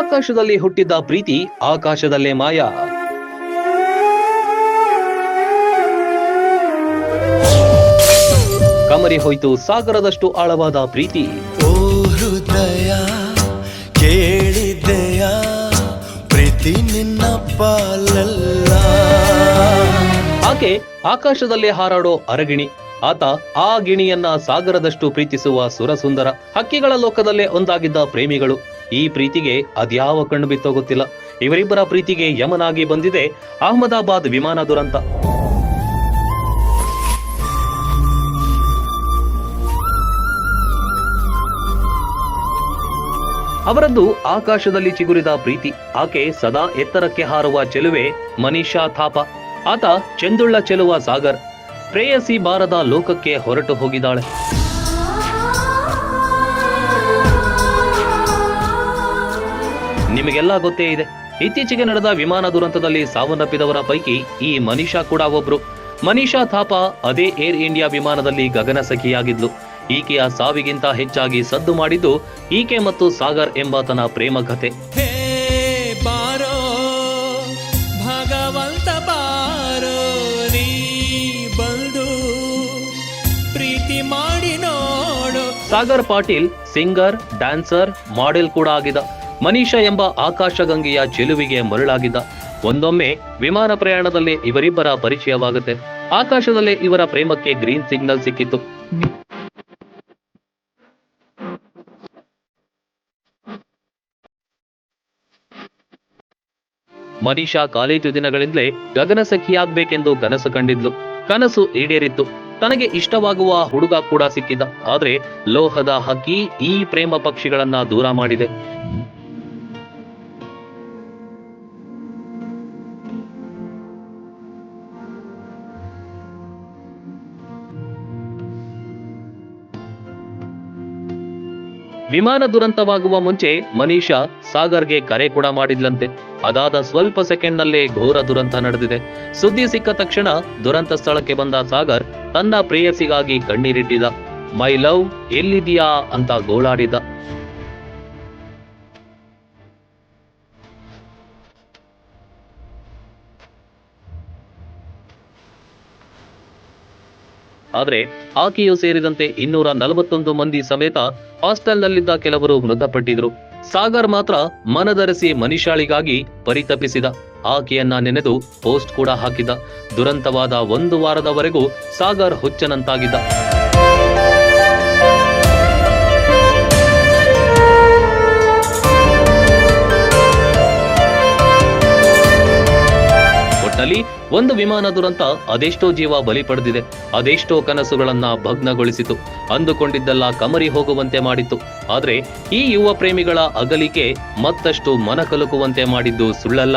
ಆಕಾಶದಲ್ಲಿ ಹುಟ್ಟಿದ ಪ್ರೀತಿ ಆಕಾಶದಲ್ಲೇ ಮಾಯ. ಕಮರಿ ಹೋಯ್ತು ಸಾಗರದಷ್ಟು ಆಳವಾದ ಪ್ರೀತಿ. ಓ ಹೃದಯ ಕೇಳಿದೆಯ ಪ್ರೀತಿ ನಿನ್ನ ಪಾಲಲ್ಲ. ಆಕೆ ಆಕಾಶದಲ್ಲೇ ಹಾರಾಡೋ ಅರಗಿಣಿ. ಆತ ಆ ಗಿಣಿಯನ್ನ ಸಾಗರದಷ್ಟು ಪ್ರೀತಿಸುವ ಸುರಸುಂದರ. ಹಕ್ಕಿಗಳ ಲೋಕದಲ್ಲೇ ಒಂದಾಗಿದ್ದ ಪ್ರೇಮಿಗಳು. ಈ ಪ್ರೀತಿಗೆ ಅದ್ಯಾವ ಕಣ್ಣು ಬಿತ್ತೋ ಗೊತ್ತಿಲ್ಲ. ಇವರಿಬ್ಬರ ಪ್ರೀತಿಗೆ ಯಮನಾಗಿ ಬಂದಿದೆ ಅಹಮದಾಬಾದ್ ವಿಮಾನ ದುರಂತ. ಅವರದ್ದು ಆಕಾಶದಲ್ಲಿ ಚಿಗುರಿದ ಪ್ರೀತಿ. ಆಕೆ ಸದಾ ಎತ್ತರಕ್ಕೆ ಹಾರುವ ಚೆಲುವೆ ಮನೀಷಾ ಥಾಪ. ಆತ ಚೆಂದುಳ್ಳ ಚೆಲುವ ಸಾಗರ್. ಪ್ರೇಯಸಿ ಬಾರದ ಲೋಕಕ್ಕೆ ಹೊರಟು ಹೋಗಿದ್ದಾಳೆ. ನಿಮಗೆಲ್ಲ ಗೊತ್ತೇ ಇದೆ. ಇತ್ತೀಚೆಗೆ ನಡೆದ ವಿಮಾನ ದುರಂತದಲ್ಲಿ ಸಾವನ್ನಪ್ಪಿದವರ ಪೈಕಿ ಈ ಮನೀಷಾ ಕೂಡ ಒಬ್ರು. ಮನೀಷಾ ಥಾಪಾ ಅದೇ ಏರ್ ಇಂಡಿಯಾ ವಿಮಾನದಲ್ಲಿ ಗಗನ ಸಖಿಯಾಗಿದ್ಲು ಈಕೆಯ ಸಾವಿಗಿಂತ ಹೆಚ್ಚಾಗಿ ಸದ್ದು ಮಾಡಿದ್ದು ಈಕೆ ಮತ್ತು ಸಾಗರ್ ಎಂಬಾತನ ಪ್ರೇಮ ಕಥೆ. Sagar Patil singer dancer model ಕೂಡ ಆಗಿದ್ದ. ಮನೀಷಾ ಎಂಬ ಆಕಾಶಗಂಗೆಯ ಚೆಲುವಿಗೆ ಮರಳಾಗಿದ್ದ. ಒಂದೊಮ್ಮೆ ವಿಮಾನ ಪ್ರಯಾಣದಲ್ಲಿ ಇವರಿಬ್ಬರ ಪರಿಚಯವಾಗುತ್ತೆ. ಆಕಾಶದಲ್ಲಿ ಇವರ ಪ್ರೇಮಕ್ಕೆ ಗ್ರೀನ್ ಸಿಗ್ನಲ್ ಸಿಕ್ಕಿತ್ತು. ಮನೀಷಾ ಕಾಲೇಜು ದಿನಗಳಿಂದಲೇ ಗಗನಸಖಿಯಾಗ್ಬೇಕೆಂದು ಕನಸು ಕಂಡಿದ್ಲು. ಕನಸು ಈಡೇರಿತ್ತು. ತನಗೆ ಇಷ್ಟವಾಗುವ ಹುಡುಗ ಕೂಡ ಸಿಕ್ಕಿದ. ಆದ್ರೆ ಲೋಹದ ಹಕ್ಕಿ ಈ ಪ್ರೇಮ ಪಕ್ಷಿಗಳನ್ನ ದೂರ ಮಾಡಿದೆ. ವಿಮಾನ ದುರಂತವಾಗುವ ಮುಂಚೆ ಮನೀಷಾ ಸಾಗರ್ಗೆ ಕರೆ ಕೂಡ ಮಾಡಿದ್ಲಂತೆ. ಅದಾದ ಸ್ವಲ್ಪ ಸೆಕೆಂಡ್ನಲ್ಲೇ ಘೋರ ದುರಂತ ನಡೆದಿದೆ. ಸುದ್ದಿ ಸಿಕ್ಕ ತಕ್ಷಣ ದುರಂತ ಸ್ಥಳಕ್ಕೆ ಬಂದ ಸಾಗರ್ ತನ್ನ ಪ್ರೇಯಸಿಗಾಗಿ ಕಣ್ಣೀರಿಟ್ಟಿದ. ಮೈ ಲವ್ ಎಲ್ಲಿದೆಯಾ ಅಂತ ಗೋಳಾಡಿದ. ಆದ್ರೆ ಆಕೆಯು ಸೇರಿದಂತೆ ಇನ್ನೂರ ನಲವತ್ತೊಂದು ಮಂದಿ ಸಮೇತ ಹಾಸ್ಟೆಲ್ನಲ್ಲಿದ್ದ ಕೆಲವರು ಮೃತಪಟ್ಟಿದ್ರು. ಸಾಗರ್ ಮಾತ್ರ ಮನದರಸಿ ಮನಿಷಾಳಿಗಾಗಿ ಪರಿತಪಿಸಿದ. ಆಕೆಯನ್ನ ನೆನೆದು ಪೋಸ್ಟ್ ಕೂಡ ಹಾಕಿದ. ದುರಂತವಾದ ಒಂದು ವಾರದವರೆಗೂ ಸಾಗರ್ ಹುಚ್ಚನಂತಾಗಿದ್ದ. ಒಟ್ಟಲ್ಲಿ ಒಂದು ವಿಮಾನ ದುರಂತ ಅದೆಷ್ಟೋ ಜೀವ ಬಲಿ ಪಡೆದಿದೆ. ಅದೆಷ್ಟೋ ಕನಸುಗಳನ್ನ ಭಗ್ನಗೊಳಿಸಿತು. ಅಂದುಕೊಂಡಿದ್ದೆಲ್ಲ ಕಮರಿ ಹೋಗುವಂತೆ ಮಾಡಿತ್ತು. ಆದ್ರೆ ಈ ಯುವ ಪ್ರೇಮಿಗಳ ಅಗಲಿಕೆ ಮತ್ತಷ್ಟು ಮನಕಲುಕುವಂತೆ ಮಾಡಿದ್ದು ಸುಳ್ಳಲ್ಲ.